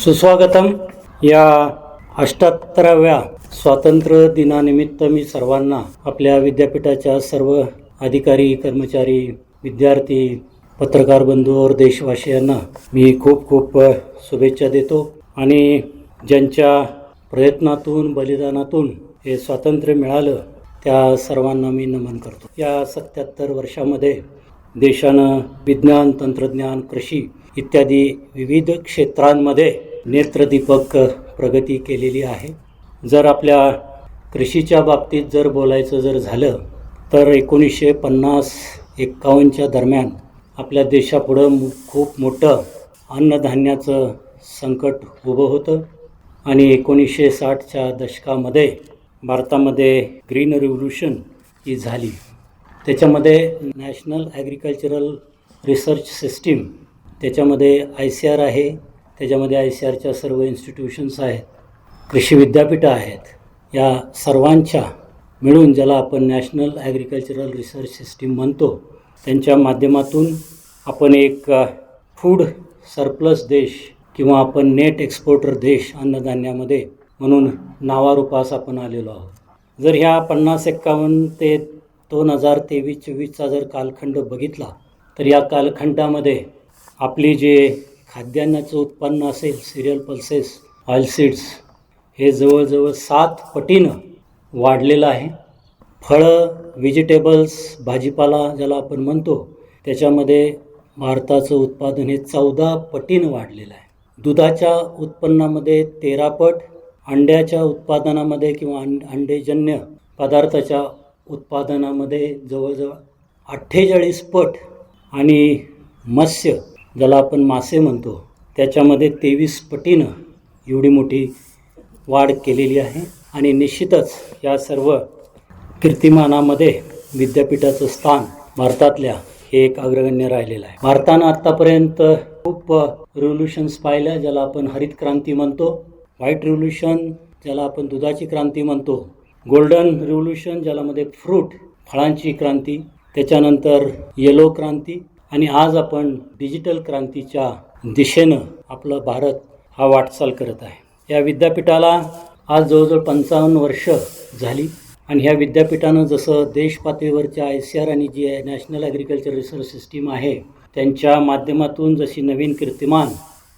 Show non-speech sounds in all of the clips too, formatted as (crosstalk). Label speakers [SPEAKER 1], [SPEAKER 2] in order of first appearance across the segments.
[SPEAKER 1] सुस्वागतम. या अष्ट्याहत्तराव्या स्वातंत्र्य दिनानिमित्त मी सर्वांना आपल्या विद्यापीठाच्या सर्व अधिकारी कर्मचारी विद्यार्थी पत्रकार बंधू और देशवासियांना मी खूप खूप शुभेच्छा देतो आणि ज्यांच्या प्रयत्नातून बलिदानातून हे स्वातंत्र्य मिळालं त्या सर्वांना मी नमन करतो. या सत्याहत्तर वर्षामध्ये देशानं विज्ञान तंत्रज्ञान कृषी इत्यादी विविध क्षेत्रांमध्ये नेत्रदीपक प्रगती केलेली आहे. जर आपल्या कृषीच्या बाबतीत जर बोलायचं जर झालं तर एकोणीसशे पन्नास एक्कावन्नच्या दरम्यान आपल्या देशापुढं खूप मोठं अन्नधान्याचं संकट उभं होतं आणि एकोणीसशे साठच्या दशकामध्ये भारतामध्ये ग्रीन रिव्होल्युशन ही झाली. त्याच्यामध्ये नॅशनल ॲग्रिकल्चरल रिसर्च सिस्टीम त्याच्यामध्ये आय सी आर आहे त्याच्यामध्ये आय सी आरच्या सर्व इन्स्टिट्यूशन्स आहेत कृषी विद्यापीठं आहेत या सर्वांच्या मिळून ज्याला आपण नॅशनल ॲग्रिकल्चरल रिसर्च सिस्टीम म्हणतो त्यांच्या माध्यमातून आपण एक फूड सरप्लस देश किंवा आपण नेट एक्सपोर्टर देश अन्नधान्यामध्ये म्हणून नावारूपास आपण आलेलो आहोत. जर ह्या पन्नास एक्कावन्न ते दोन हजार तेवीस चोवीसचा जर कालखंड बघितला तर या कालखंडामध्ये आपली जे खाद्यान्नाचं उत्पन्न असेल सिरियल पल्सेस ऑइल सीड्स हे जवळजवळ सात पटीनं वाढलेलं आहे. फळं व्हेजिटेबल्स भाजीपाला ज्याला आपण म्हणतो त्याच्यामध्ये भारताचं उत्पादन हे चौदा पटीनं वाढलेलं आहे. दुधाच्या उत्पन्नामध्ये तेरा पट अंड्याच्या उत्पादनामध्ये किंवा अंड अंडेजन्य पदार्थाच्या उत्पादनामध्ये जवळजवळ अठ्ठेचाळीस पट आणि मत्स्य ज्याला आपण मासे म्हणतो त्याच्यामध्ये तेवीस पटीनं एवढी मोठी वाढ केलेली आहे आणि निश्चितच या सर्व कीर्तिमानामध्ये विद्यापीठाचं स्थान भारतातल्या हे एक अग्रगण्य राहिलेलं आहे. भारतानं आत्तापर्यंत खूप रिव्होल्युशन्स पाहिल्या ज्याला आपण हरित क्रांती म्हणतो व्हाईट रिव्होल्युशन ज्याला आपण दुधाची क्रांती म्हणतो गोल्डन रिव्होल्युशन ज्याला मध्ये फ्रूट फळांची क्रांती त्याच्यानंतर येलो क्रांती आणि आज आपण डिजिटल क्रांतीच्या दिशेनं आपला भारत हा वाटचाल करत आहे. या विद्यापीठाला आज जवळजवळ पंचावन्न वर्ष झाली आणि ह्या विद्यापीठानं जसं देश पातळीवरच्या आय सी आर आणि जी आहे नॅशनल ॲग्रिकल्चर रिसर्च सिस्टीम आहे त्यांच्या माध्यमातून जशी नवीन कीर्तिमान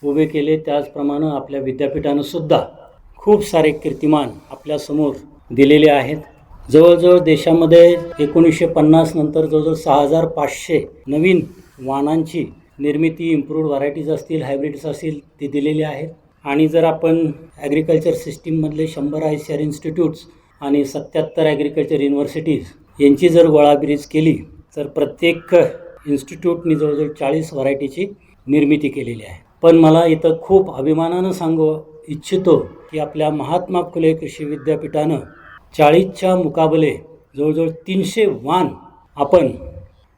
[SPEAKER 1] उभे केले त्याचप्रमाणे आपल्या विद्यापीठानं सुद्धा खूप सारे कीर्तिमान आपल्यासमोर दिलेले आहेत. जवळजवळ देशामध्ये एकोणीसशे पन्नास नंतर जवळजवळ सहा हजार पाचशे नवीन वाणांची निर्मिती इम्प्रूव्ड व्हरायटीज असतील हायब्रिड्स असतील ती दिलेली आहेत. आणि जर आपण ॲग्रिकल्चर सिस्टीममधले शंभर आय सी आर इन्स्टिट्यूट्स आणि सत्याहत्तर ॲग्रिकल्चर युनिव्हर्सिटीज यांची जर गोळाबिरीज केली तर प्रत्येक इन्स्टिट्यूटनी जवळजवळ चाळीस व्हरायटीची निर्मिती केलेली आहे. पण मला इथं खूप अभिमानानं सांगू इच्छितो की आपल्या महात्मा फुले कृषी विद्यापीठानं चाळीसच्या मुकाबले जवळजवळ तीनशे वाण आपण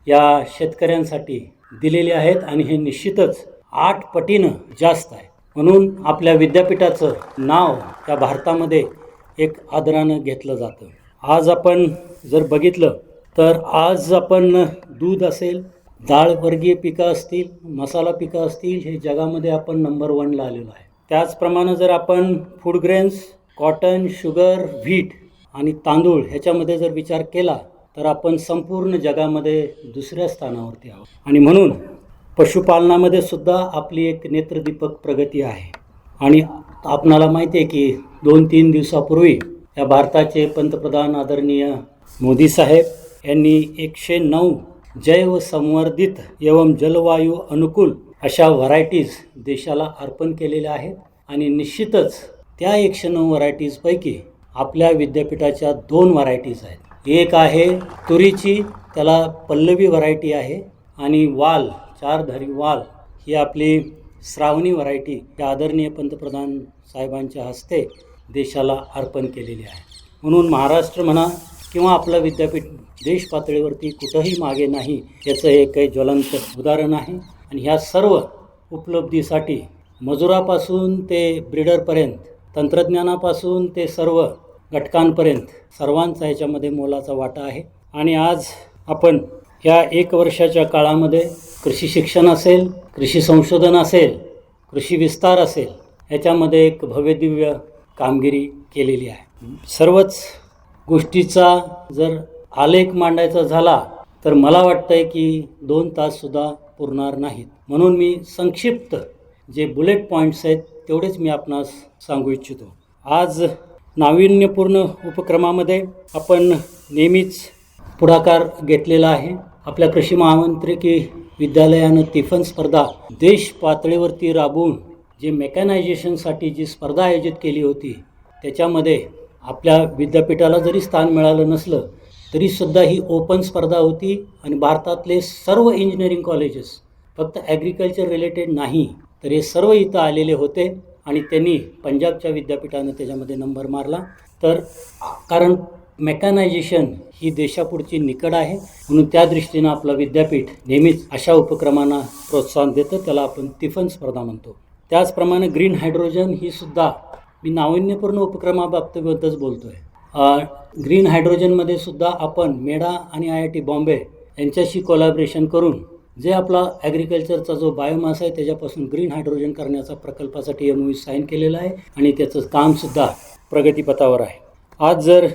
[SPEAKER 1] या शेतकऱ्यांसाठी दिलेले आहेत आणि हे निश्चितच आठ पटीनं जास्त आहे. म्हणून आपल्या विद्यापीठाचं नाव त्या भारतामध्ये एक आदरानं घेतलं जातं. आज आपण जर बघितलं तर आज आपण दूध असेल डाळवर्गीय पिकं असतील मसाला पिकं असतील हे जगामध्ये आपण नंबर वनला आलेलो आहे. त्याचप्रमाणे जर आपण food grains cotton sugar wheat आणि तांदूळ ह्याच्यामध्ये जर विचार केला तर आपण संपूर्ण जगामध्ये दुसऱ्या स्थानावरती आहोत. आणि म्हणून पशुपालनामध्ये सुद्धा आपली एक नेत्रदीपक प्रगती आहे. आणि आपणाला माहिती आहे की दोन तीन दिवसापूर्वी या भारताचे पंतप्रधान आदरणीय मोदी साहेब यांनी एकशे नऊ जैव संवर्धित एवं जलवायू अनुकूल अशा व्हरायटीज देशाला अर्पण केलेल्या आहेत. आणि निश्चितच त्या एकशे नऊ व्हरायटीजपैकी आपल्या विद्यापीठाच्या दोन व्हरायटीज आहेत. एक आहे तुरीची त्याला पल्लवी व्हरायटी आहे आणि वाल चारधारी वाल ही आपली श्रावणी व्हरायटी या आदरणीय पंतप्रधान साहेबांच्या हस्ते देशाला अर्पण केलेली आहे. म्हणून महाराष्ट्र म्हणा किंवा आपलं विद्यापीठ देश पातळीवरती कुठंही मागे नाही याचं हे काही ज्वलंत उदाहरण आहे. आणि ह्या सर्व उपलब्धीसाठी मजुरापासून ते ब्रिडरपर्यंत तंत्रज्ञानापासून ते सर्व घटकांपर्यंत सर्वांचा याच्यामध्ये मोलाचा वाटा आहे. आणि आज आपण या एक वर्षाच्या काळामध्ये कृषी शिक्षण असेल कृषी संशोधन असेल कृषी विस्तार असेल याच्यामध्ये एक भव्यदिव्य कामगिरी केलेली आहे. सर्वच गोष्टीचा जर आलेख मांडायचा झाला तर मला वाटतंय की दोन ताससुद्धा पुरणार नाहीत. म्हणून मी संक्षिप्त जे बुलेट पॉईंट्स आहेत तेवढेच मी आपणास सांगू इच्छितो. आज नाविन्यपूर्ण उपक्रमामध्ये आपण नेहमीच पुढाकार घेतलेला आहे. आपल्या कृषी महामंत्रिकी विद्यालयानं तिफन स्पर्धा देश पातळीवरती राबवून जे मेकॅनायझेशनसाठी जी स्पर्धा आयोजित केली होती त्याच्यामध्ये आपल्या विद्यापीठाला जरी स्थान मिळालं नसलं तरीसुद्धा ही ओपन स्पर्धा होती आणि भारतातले सर्व इंजिनिअरिंग कॉलेजेस फक्त ॲग्रिकल्चर रिलेटेड नाही तर हे सर्व इथं आलेले होते. आणि त्यांनी पंजाबच्या विद्यापीठानं त्याच्यामध्ये नंबर मारला. तर कारण मेकॅनायझेशन ही देशापुढची निकड आहे म्हणून त्या दृष्टीनं आपलं विद्यापीठ नेहमीच अशा उपक्रमांना प्रोत्साहन देतं त्याला आपण तिफन स्पर्धा म्हणतो. त्याचप्रमाणे ग्रीन हायड्रोजन ही सुद्धा मी नाविन्यपूर्ण उपक्रमाबाबतीबद्दलच बोलतो आहे ग्रीन हायड्रोजनमध्ये सुद्धा आपण मेडा आणि आय आय टी बॉम्बे यांच्याशी कोलॅबरेशन करून जे आपला ॲग्रिकल्चरचा जो बायोमास आहे त्याच्यापासून ग्रीन हायड्रोजन करण्याचा प्रकल्पासाठी एम साईन केलेला आहे आणि त्याचं कामसुद्धा प्रगतीपथावर आहे. आज जर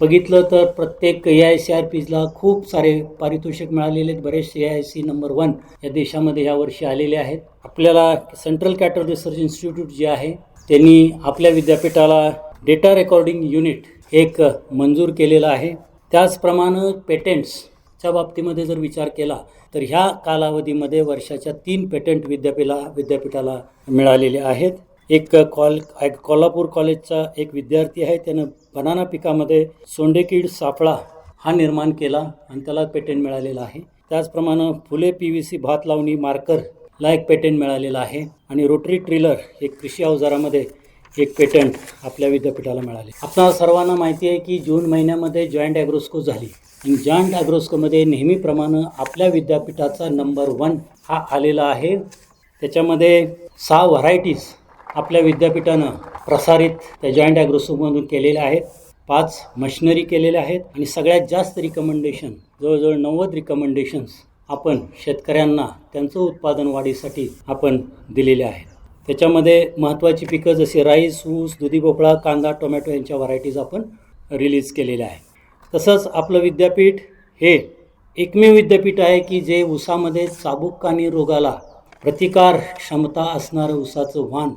[SPEAKER 1] बघितलं तर प्रत्येक ए आय सी आर पीजला खूप सारे पारितोषिक मिळालेले आहेत. बरेचसे A I C number one या देशामध्ये यावर्षी आलेले आहेत. आपल्याला सेंट्रल कॅटर रिसर्च इन्स्टिट्यूट जे आहे त्यांनी आपल्या विद्यापीठाला डेटा रेकॉर्डिंग युनिट एक मंजूर केलेलं आहे. त्याचप्रमाणे च्या बाबतीमध्ये जर विचार केला तर ह्या कालावधीमध्ये वर्षाच्या तीन पेटंट विद्यापीला विद्यापीठाला मिळालेले आहेत. एक कॉल एक कोल्हापूर कॉलेजचा एक विद्यार्थी आहे त्यानं बनाना पिकामध्ये सोंडेकीड सापळा हा निर्माण केला आणि त्याला पेटंट मिळालेला आहे. त्याचप्रमाणे फुले पी व्ही सी भात लावणी मार्करला एक पेटंट मिळालेला आहे. आणि रोटरी ट्रिलर एक कृषी अवजारामध्ये एक पेटंट आपल्या विद्यापीठाला मिळाले. आपणाला सर्वांना माहिती आहे की जून महिन्यामध्ये जॉईंट ॲग्रोस्को झाली. आणि जॉईंट ॲग्रोस्कोमध्ये नेहमीप्रमाणे आपल्या विद्यापीठाचा नंबर वन हा आलेला आहे. त्याच्यामध्ये सहा व्हरायटीज आपल्या विद्यापीठानं प्रसारित त्या जॉईंट ॲग्रोस्कोमधून केलेल्या आहेत. पाच मशिनरी केलेल्या आहेत. आणि सगळ्यात जास्त रिकमेंडेशन जवळजवळ नव्वद रिकमेंडेशन्स आपण शेतकऱ्यांना त्यांचं उत्पादन वाढीसाठी आपण दिलेले आहेत. त्याच्यामध्ये महत्त्वाची पिकं जशी राईस ऊस दुधी भोपळा कांदा टोमॅटो यांच्या व्हरायटीज आपण रिलीज केलेल्या आहे तसंच आपलं विद्यापीठ हे एकमेव विद्यापीठ आहे की जे ऊसामध्ये चाबुक्कानी रोगाला प्रतिकार क्षमता असणारं ऊसाचं वाण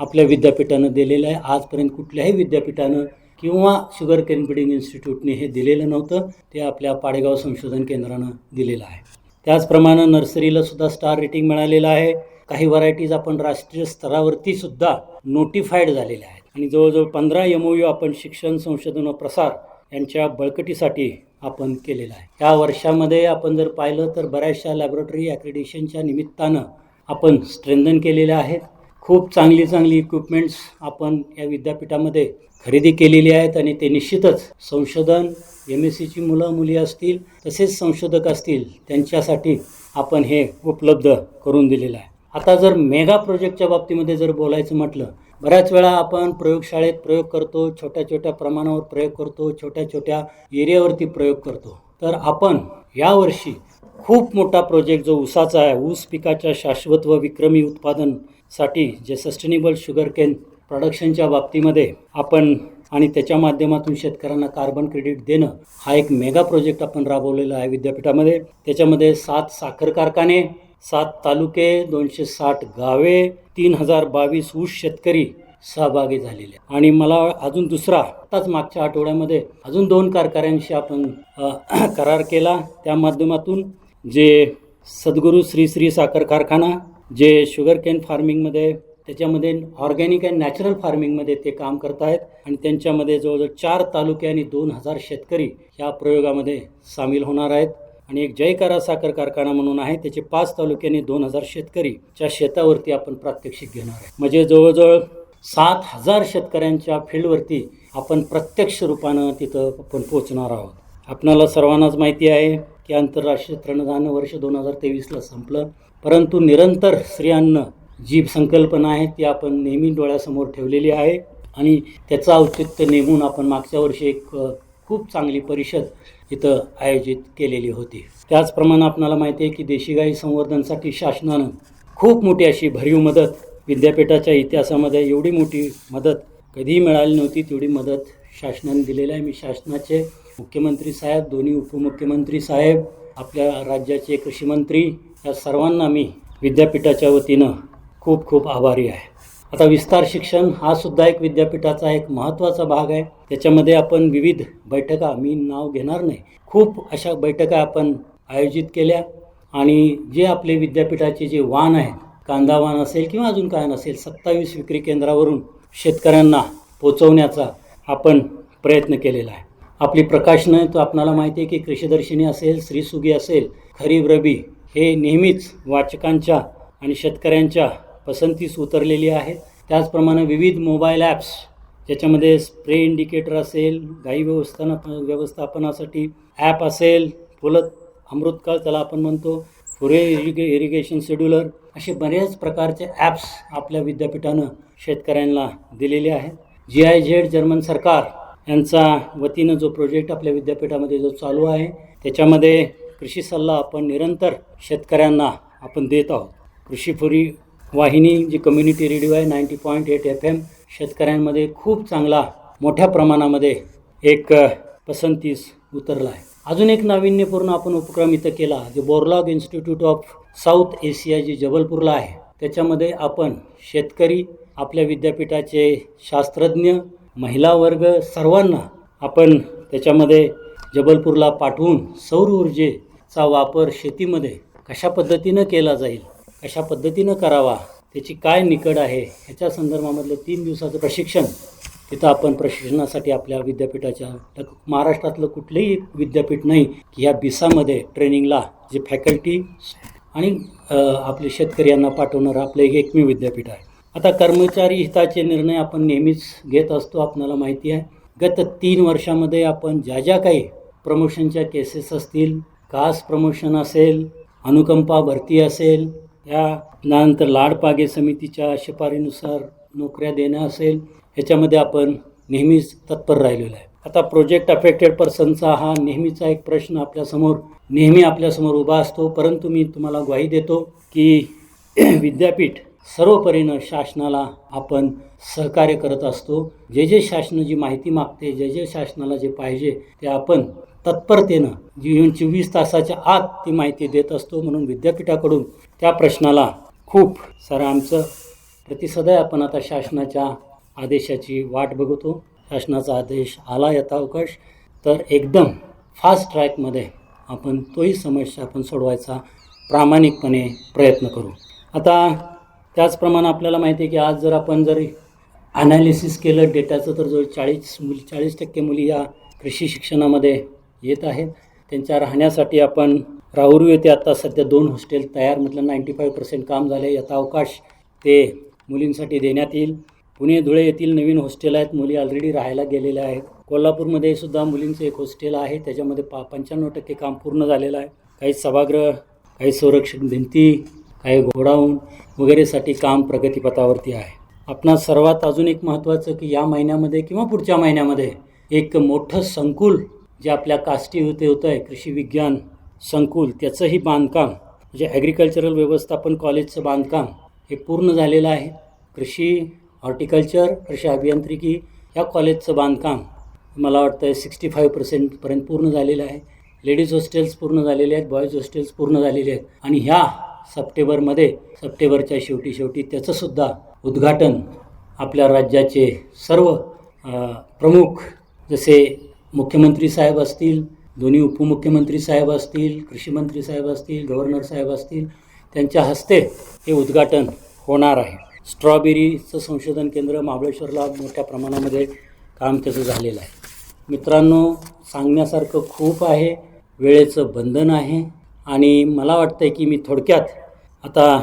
[SPEAKER 1] आपल्या विद्यापीठानं दिलेलं आहे. आजपर्यंत कुठल्याही विद्यापीठानं किंवा शुगर केन ब्रिडिंग इन्स्टिट्यूटने हे दिलेलं नव्हतं ते आपल्या पाडेगाव संशोधन केंद्रानं दिलेलं आहे. त्याचप्रमाणे नर्सरीला सुद्धा स्टार रेटिंग मिळालेलं आहे. काही व्हरायटीज आपण राष्ट्रीय स्तरावरती सुद्धा नोटिफाईड झालेल्या आहेत. आणि जवळजवळ पंधरा एम ओ यू आपण शिक्षण संशोधन व प्रसार यांच्या बळकटीसाठी आपण केलेलं आहे. त्या वर्षामध्ये आपण जर पाहिलं तर बऱ्याचशा लॅबोरेटरी ॲक्रिडेशनच्या निमित्तानं आपण स्ट्रेंथन केलेल्या आहेत. खूप चांगली चांगली इक्विपमेंट्स आपण या विद्यापीठामध्ये खरेदी केलेली आहेत आणि ते निश्चितच संशोधन एम एस सीची मुलं मुली असतील तसेच संशोधक असतील त्यांच्यासाठी आपण हे उपलब्ध करून दिलेलं आहे. आता जर मेगा प्रोजेक्टच्या बाबतीमध्ये जर बोलायचं म्हटलं बऱ्याच वेळा आपण प्रयोगशाळेत प्रयोग करतो छोट्या छोट्या प्रमाणावर प्रयोग करतो छोट्या छोट्या एरियावरती प्रयोग करतो. तर आपण यावर्षी खूप मोठा प्रोजेक्ट जो ऊसाचा आहे ऊस पिकाच्या शाश्वत व विक्रमी उत्पादनसाठी जे सस्टेनेबल शुगर केन प्रोडक्शनच्या बाबतीमध्ये आपण आणि त्याच्या माध्यमातून शेतकऱ्यांना कार्बन क्रेडिट देणं हा एक मेगा प्रोजेक्ट आपण राबवलेला आहे विद्यापीठामध्ये. त्याच्यामध्ये सात साखर कारखाने सात तालुके दोनशे साठ गावे तीन हजार बावीस ऊस शेतकरी सहभागी झालेले आणि मला अजून दुसरा आताच मागच्या आठवड्यामध्ये अजून दोन कारखान्यांशी आपण (clears throat) करार केला. त्या माध्यमातून जे सद्गुरू श्री श्री साखर कारखाना जे शुगर केन फार्मिंगमध्ये त्याच्यामध्ये ऑर्गॅनिक अँड नॅचरल फार्मिंगमध्ये ते काम करत आहेत. आणि त्यांच्यामध्ये जवळजवळ चार तालुके आणि दोन हजार शेतकरी या प्रयोगामध्ये सामील होणार आहेत. आणि एक जयकारा साखर कारखाना म्हणून आहे त्याचे पाच तालुक्याने दोन हजार शेतकरीच्या शेतावरती आपण प्रात्यक्षिक घेणार आहे. म्हणजे जवळजवळ सात हजार शेतकऱ्यांच्या फील्डवरती आपण प्रत्यक्ष रूपानं तिथं आपण पोचणार आहोत. आपणाला सर्वांनाच माहिती आहे की आंतरराष्ट्रीय तृणधान्य वर्ष दोन हजार तेवीसला संपलं परंतु निरंतर स्त्रियांना जी संकल्पना आहे ती आपण नेहमी डोळ्यासमोर ठेवलेली आहे. आणि त्याचं औचित्य नेमून आपण मागच्या वर्षी एक खूप चांगली परिषद इथं आयोजित केलेली होती. त्याचप्रमाणे आपणाला माहिती आहे की देशी गाई संवर्धनसाठी शासनानं खूप मोठी अशी भरीव मदत विद्यापीठाच्या इतिहासामध्ये एवढी मोठी मदत कधीही मिळाली नव्हती तेवढी मदत शासनाने दिलेली आहे. मी शासनाचे मुख्यमंत्री साहेब दोन्ही उपमुख्यमंत्री साहेब आपल्या राज्याचे कृषीमंत्री या सर्वांना मी विद्यापीठाच्या वतीनं खूप खूप आभारी आहे. आता विस्तार शिक्षण हा सुद्धा एक विद्यापीठाचा एक महत्त्वाचा भाग आहे. त्याच्यामध्ये आपण विविध बैठका मी नाव घेणार नाही. खूप अशा बैठका आपण आयोजित केल्या आणि जे आपले विद्यापीठाचे जे वाण आहेत कांदा वाण असेल किंवा अजून काय नसेल सत्तावीस विक्री केंद्रावरून शेतकऱ्यांना पोचवण्याचा आपण प्रयत्न केलेला आहे. आपली प्रकाशनं तो आपणाला माहिती आहे की कृषीदर्शिनी असेल श्रीसुगी असेल खरीब रबी हे नेहमीच वाचकांच्या आणि शेतकऱ्यांच्या पसंतीस उतरलेली आहे त्याचप्रमाणे विविध मोबाईल ॲप्स ज्याच्यामध्ये स्प्रे इंडिकेटर असेल गाई व्यवस्थान व्यवस्थापनासाठी ॲप असेल फुलत अमृतकाळ त्याला आपण म्हणतो फुरे इरिगे इरिगेशन शेड्युलर असे बरेच प्रकारचे ॲप्स आपल्या विद्यापीठानं शेतकऱ्यांना दिलेले आहेत. जी आय झेड जर्मन सरकार यांचा वतीनं जो प्रोजेक्ट आपल्या विद्यापीठामध्ये जो चालू आहे त्याच्यामध्ये कृषी सल्ला आपण निरंतर शेतकऱ्यांना आपण देत आहोत. कृषीफुरी वाहिनी जी कम्युनिटी रेडिओ आहे ninety point eight F M शेतकऱ्यांमध्ये खूप चांगला मोठ्या प्रमाणामध्ये एक पसंतीस उतरला आहे अजून एक नाविन्यपूर्ण आपण उपक्रम इथं केला जे Borlaug institute of south Asia जी जबलपूरला आहे त्याच्यामध्ये आपण शेतकरी आपल्या विद्यापीठाचे शास्त्रज्ञ महिला वर्ग सर्वांना आपण त्याच्यामध्ये जबलपूरला पाठवून सौर ऊर्जेचा वापर शेतीमध्ये कशा पद्धतीनं केला जाईल कशा पद्धतीनं करावा. त्याची काय निकड आहे ह्याच्या संदर्भामधलं तीन दिवसाचं प्रशिक्षण तिथं आपण प्रशिक्षणासाठी आपल्या विद्यापीठाच्या महाराष्ट्रातलं कुठलंही विद्यापीठ नाही की या बिसामध्ये ट्रेनिंगला जे फॅकल्टी आणि आपले शेतकरी यांना पाठवणारं आपलं एक एकमेव विद्यापीठ आहे. आता कर्मचारी हिताचे निर्णय आपण नेहमीच घेत असतो आपणाला माहिती आहे. गत तीन वर्षामध्ये आपण ज्या ज्या काही प्रमोशनच्या केसेस असतील कास प्रमोशन असेल अनुकंपा भरती असेल त्यानंतर लाडपागे समितीच्या शिफारीनुसार नोकऱ्या देणं असेल ह्याच्यामध्ये आपण नेहमीच तत्पर राहिलेलो आहे. आता प्रोजेक्ट अफेक्टेड पर्सनचा हा नेहमीचा एक प्रश्न आपल्यासमोर नेहमी आपल्यासमोर उभा असतो. परंतु मी तुम्हाला ग्वाही देतो की (clears throat) विद्यापीठ सर्वपरीनं शासनाला आपण सहकार्य करत असतो. जे जे शासन जी माहिती मागते जे जे शासनाला जे पाहिजे ते आपण तत्परतेनं येऊन चोवीस तासाच्या आत ती माहिती देत असतो. म्हणून विद्यापीठाकडून त्या प्रश्नाला खूप सारं आमचं प्रतिसाद आपण आता शासनाच्या आदेशाची वाट बघतो. शासनाचा आदेश आला यथावकाश तर एकदम फास्ट ट्रॅकमध्ये आपण तोही समस्या आपण सोडवायचा प्रामाणिकपणे प्रयत्न करू. आता त्याचप्रमाणे आपल्याला माहिती आहे की आज जर आपण जर ॲनालिसिस केलं डेटाचं तर जवळ चाळीस मुली चाळीस टक्के मुली या कृषी शिक्षणामध्ये येत आहेत. त्यांच्या राहण्यासाठी आपण राहुरी येथे आता सध्या दोन हॉस्टेल तयार. म्हटलं नाईंटी फाईव्ह पर्सेंट काम झाले. यथावकाश ते मुलींसाठी देण्यात येईल. पुणे धुळे येथील नवीन हॉस्टेल आहेत. मुली ऑलरेडी राहायला गेलेल्या आहेत. कोल्हापूरमध्ये सुद्धा मुलींचं एक हॉस्टेल आहे. त्याच्यामध्ये पा पंच्याण्णव टक्के काम पूर्ण झालेलं आहे. काही सभागृह काही संरक्षण भिंती काही गोडाऊन वगैरेसाठी काम प्रगतीपथावरती आहे. आपणा सर्वात अजून एक महत्त्वाचं की या महिन्यामध्ये किंवा पुढच्या महिन्यामध्ये एक मोठं संकुल जे आपल्या काष्टी होते होतं आहे कृषी विज्ञान संकुल त्याचंही बांधकाम म्हणजे ॲग्रिकल्चरल व्यवस्थापन कॉलेजचं बांधकाम हे पूर्ण झालेलं आहे. कृषी हॉर्टिकल्चर कृषी अभियांत्रिकी या कॉलेजचं बांधकाम मला वाटतं आहे सिक्स्टी फाईव्ह पर्सेंटपर्यंत पूर्ण झालेलं आहे. लेडीज हॉस्टेल्स पूर्ण झालेले आहेत बॉयज हॉस्टेल्स पूर्ण झालेले आहेत. आणि ह्या सप्टेंबरमध्ये सप्टेंबरच्या शेवटी शेवटी त्याचंसुद्धा उद्घाटन आपल्या राज्याचे सर्व प्रमुख जसे मुख्यमंत्री साहेब असतील दोन्ही उपमुख्यमंत्री साहेब असतील कृषीमंत्री साहेब असतील गव्हर्नर साहेब असतील त्यांच्या हस्ते हे उद्घाटन होणार आहे. स्ट्रॉबेरीचं संशोधन केंद्र महाबळेश्वरला मोठ्या प्रमाणामध्ये काम त्याचं झालेलं आहे. मित्रांनो सांगण्यासारखं खूप आहे वेळेचं बंधन आहे आणि मला वाटतं आहे की मी थोडक्यात आता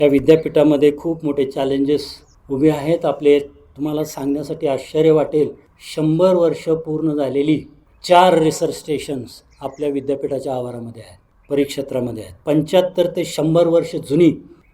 [SPEAKER 1] या विद्यापीठामध्ये खूप मोठे चॅलेंजेस उभे आहेत. आपले तुम्हाला सांगण्यासाठी आश्चर्य वाटेल शंभर वर्ष पूर्ण झालेली चार रिसर्च स्टेशन्स आपल्या विद्यापीठाच्या आवारामध्ये आहेत परिक्षेत्रामध्ये आहेत. पंच्याहत्तर ते शंभर वर्ष जुनी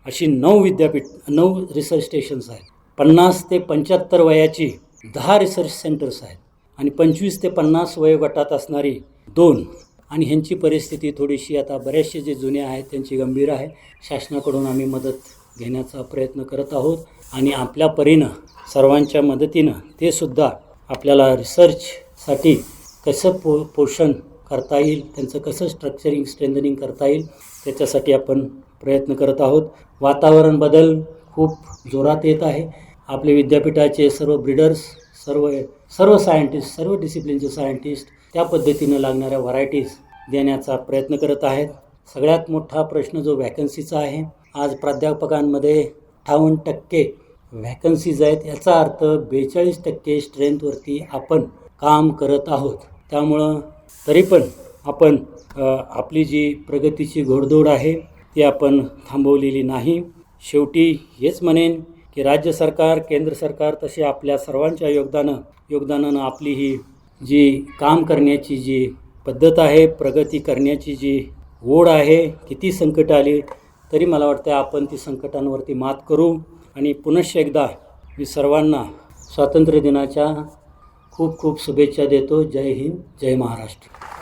[SPEAKER 1] अशी नऊ विद्यापीठ नऊ रिसर्च स्टेशन्स आहेत. पन्नास ते पंच्याहत्तर वयाची दहा रिसर्च सेंटर्स आहेत आणि पंचवीस ते पन्नास वयोगटात असणारी दोन. आणि ह्यांची परिस्थिती थोडीशी आता बरेचसे जे जुने आहेत त्यांची गंभीर आहे. शासनाकडून आम्ही मदत घेण्याचा प्रयत्न करत आहोत आणि आपल्या परीनं सर्वांच्या मदतीनं ते सुद्धा आपल्याला रिसर्चसाठी कसं पो पोषण करता येईल त्यांचं कसं स्ट्रक्चरिंग स्ट्रेंथनिंग करता येईल त्याच्यासाठी आपण प्रयत्न करत आहोत. वातावरण बदल खूप जोरात येत आहे. आपले विद्यापीठाचे सर्व ब्रिडर्स सर्व सर्व सायंटिस्ट सर्व डिसिप्लिनचे सायंटिस्ट त्या पद्धतीनं लागणाऱ्या व्हरायटीज देण्याचा प्रयत्न करत आहेत. सगळ्यात मोठा प्रश्न जो व्हॅकन्सीचा आहे आज प्राध्यापकांमध्ये अठ्ठावन्न टक्के व्हॅकन्सीज आहेत. याचा अर्थ बेचाळीस टक्के स्ट्रेंथवरती आपण काम करत आहोत. त्यामुळं तरी पण आपण आपली जी प्रगतीची घोडदौड आहे ती आपण थांबवलेली नाही. शेवटी हेच म्हणेन की राज्य सरकार केंद्र सरकार तसे आपल्या सर्वांच्या योगदानं योगदानानं आपली ही जी काम करण्याची जी पद्धत आहे प्रगती करण्याची जी ओढ आहे किती संकट आली तरी मला वाटतं आपण ती संकटांवरती मात करू. आणि पुनश्च एकदा मी सर्वांना स्वातंत्र्य दिनाच्या खूप खूप शुभेच्छा देतो. जय हिंद जय महाराष्ट्र.